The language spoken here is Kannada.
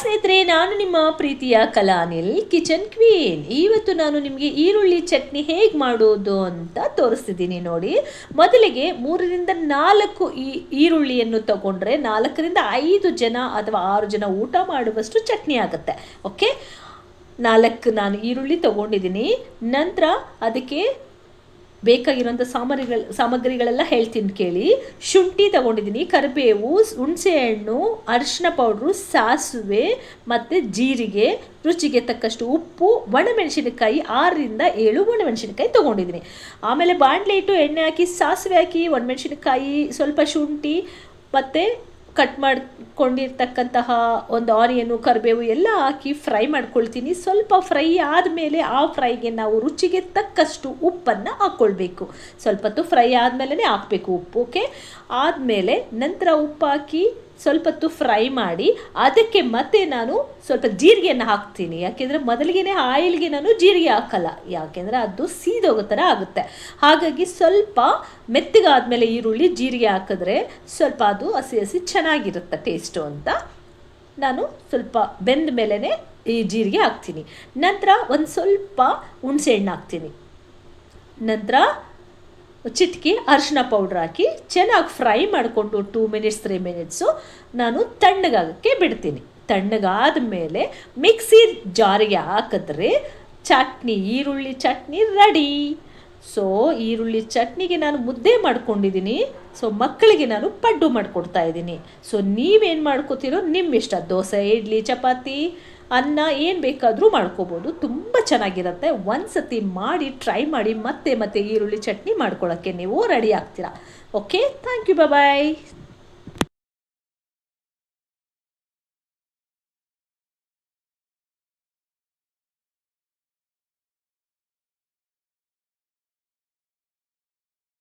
ಸ್ನೇಹಿತರೆ, ನಾನು ನಿಮ್ಮ ಪ್ರೀತಿಯ ಕಲಾನಿಲ್ ಕಿಚನ್ ಕ್ವೀನ್. ಇವತ್ತು ನಾನು ನಿಮಗೆ ಈರುಳ್ಳಿ ಚಟ್ನಿ ಹೇಗೆ ಮಾಡೋದು ಅಂತ ತೋರಿಸ್ತಿದ್ದೀನಿ ನೋಡಿ. ಮೊದಲಿಗೆ ಮೂರರಿಂದ ನಾಲ್ಕು ಈ ಈರುಳ್ಳಿಯನ್ನು ತಗೊಂಡ್ರೆ ನಾಲ್ಕರಿಂದ ಐದು ಜನ ಅಥವಾ ಆರು ಜನ ಊಟ ಮಾಡುವಷ್ಟು ಚಟ್ನಿ ಆಗುತ್ತೆ. ಓಕೆ? ನಾಲ್ಕು ನಾನು ಈರುಳ್ಳಿ ತಗೊಂಡಿದ್ದೀನಿ. ನಂತರ ಅದಕ್ಕೆ ಬೇಕಾಗಿರೋಂಥ ಸಾಮಗ್ರಿಗಳ ಸಾಮಗ್ರಿಗಳೆಲ್ಲ ಹೇಳ್ತೀನಿ ಕೇಳಿ. ಶುಂಠಿ ತಗೊಂಡಿದ್ದೀನಿ, ಕರಿಬೇವು ಹುಣಸೆಹಣ್ಣು ಅರಿಶಿನ ಪೌಡ್ರು, ಸಾಸಿವೆ ಮತ್ತು ಜೀರಿಗೆ. ರುಚಿಗೆ ತಕ್ಕಷ್ಟು ಉಪ್ಪು, ಒಣಮೆಣಸಿನಕಾಯಿ, ಆರರಿಂದ ಏಳು ಒಣಮೆಣಸಿನಕಾಯಿ ತೊಗೊಂಡಿದ್ದೀನಿ. ಆಮೇಲೆ ಬಾಣಲೆ ಇಟ್ಟು ಎಣ್ಣೆ ಹಾಕಿ, ಸಾಸಿವೆ ಹಾಕಿ, ಒಣಮೆಣಸಿನಕಾಯಿ, ಸ್ವಲ್ಪ ಶುಂಠಿ ಮತ್ತು ಕಟ್ ಮಾಡ್ಕೊಂಡಿರ್ತಕ್ಕಂತಹ ಒಂದು ಆನಿಯನ್ನು, ಕರಿಬೇವು ಎಲ್ಲ ಹಾಕಿ ಫ್ರೈ ಮಾಡ್ಕೊಳ್ತೀನಿ. ಸ್ವಲ್ಪ ಫ್ರೈ ಆದಮೇಲೆ ಆ ಫ್ರೈಗೆ ನಾವು ರುಚಿಗೆ ತಕ್ಕಷ್ಟು ಉಪ್ಪನ್ನು ಹಾಕ್ಕೊಳ್ಬೇಕು ಸ್ವಲ್ಪ ಹೊತ್ತು ಫ್ರೈ ಆದಮೇಲೆ ಹಾಕಬೇಕು ಉಪ್ಪು ಓಕೆ ಆದಮೇಲೆ ನಂತರ ಉಪ್ಪು ಹಾಕಿ ಸ್ವಲ್ಪ ಹೊತ್ತು ಫ್ರೈ ಮಾಡಿ, ಅದಕ್ಕೆ ಮತ್ತೆ ನಾನು ಸ್ವಲ್ಪ ಜೀರಿಗೆಯನ್ನು ಹಾಕ್ತೀನಿ. ಯಾಕೆಂದರೆ ಮೊದಲಿಗೆ ಆಯಿಲ್ಗೆ ನಾನು ಜೀರಿಗೆ ಹಾಕಲ್ಲ. ಯಾಕೆಂದರೆ ಅದು ಸೀದೋಗೋ ಥರ ಆಗುತ್ತೆ. ಹಾಗಾಗಿ ಸ್ವಲ್ಪ ಮೆತ್ತಗಾದ್ಮೇಲೆ ಈರುಳ್ಳಿ ಜೀರಿಗೆ ಹಾಕಿದ್ರೆ ಸ್ವಲ್ಪ ಅದು ಹಸಿ ಹಸಿ ಚೆನ್ನಾಗಿರುತ್ತೆ ಟೇಸ್ಟು ಅಂತ. ನಾನು ಸ್ವಲ್ಪ ಬೆಂದ ಮೇಲೇ ಈ ಜೀರಿಗೆ ಹಾಕ್ತೀನಿ. ನಂತರ ಒಂದು ಸ್ವಲ್ಪ ಹುಣಸೆಹಣ್ಣು ಹಾಕ್ತೀನಿ. ನಂತರ ಚಿಟಕಿ ಅರಿಶಿನ ಪೌಡ್ರ್ ಹಾಕಿ ಚೆನ್ನಾಗಿ ಫ್ರೈ ಮಾಡಿಕೊಂಡು ಟೂ ಮಿನಿಟ್ಸ್ ತ್ರೀ ಮಿನಿಟ್ಸು ನಾನು ತಣ್ಣಗಾಗಕ್ಕೆ ಬಿಡ್ತೀನಿ. ತಣ್ಣಗಾದ ಮೇಲೆ ಮಿಕ್ಸಿ ಜಾರಿಗೆ ಹಾಕಿದ್ರೆ ಚಟ್ನಿ ಈರುಳ್ಳಿ ಚಟ್ನಿ ರೆಡಿ ಸೊ ಈರುಳ್ಳಿ ಚಟ್ನಿಗೆ ನಾನು ಮುದ್ದೆ ಮಾಡ್ಕೊಂಡಿದ್ದೀನಿ. ಸೊ ಮಕ್ಕಳಿಗೆ ನಾನು ಪಡ್ಡು ಮಾಡಿಕೊಡ್ತಾ ಇದ್ದೀನಿ. ಸೊ ನೀವೇನು ಮಾಡ್ಕೋತೀರೋ ನಿಮ್ಮ ಇಷ್ಟ. ದೋಸೆ, ಇಡ್ಲಿ, ಚಪಾತಿ, ಅನ್ನ ಏನು ಬೇಕಾದರೂ ಮಾಡ್ಕೋಬೋದು. ತುಂಬ ಚೆನ್ನಾಗಿರುತ್ತೆ. ಒಂದು ಸತಿ ಮಾಡಿ ಟ್ರೈ ಮಾಡಿ ಮತ್ತೆ ಮತ್ತೆ ಈರುಳ್ಳಿ ಚಟ್ನಿ ಮಾಡ್ಕೊಳ್ಳೋಕ್ಕೆ ನೀವು ರೆಡಿ ಆಗ್ತೀರಾ. Okay thank you bye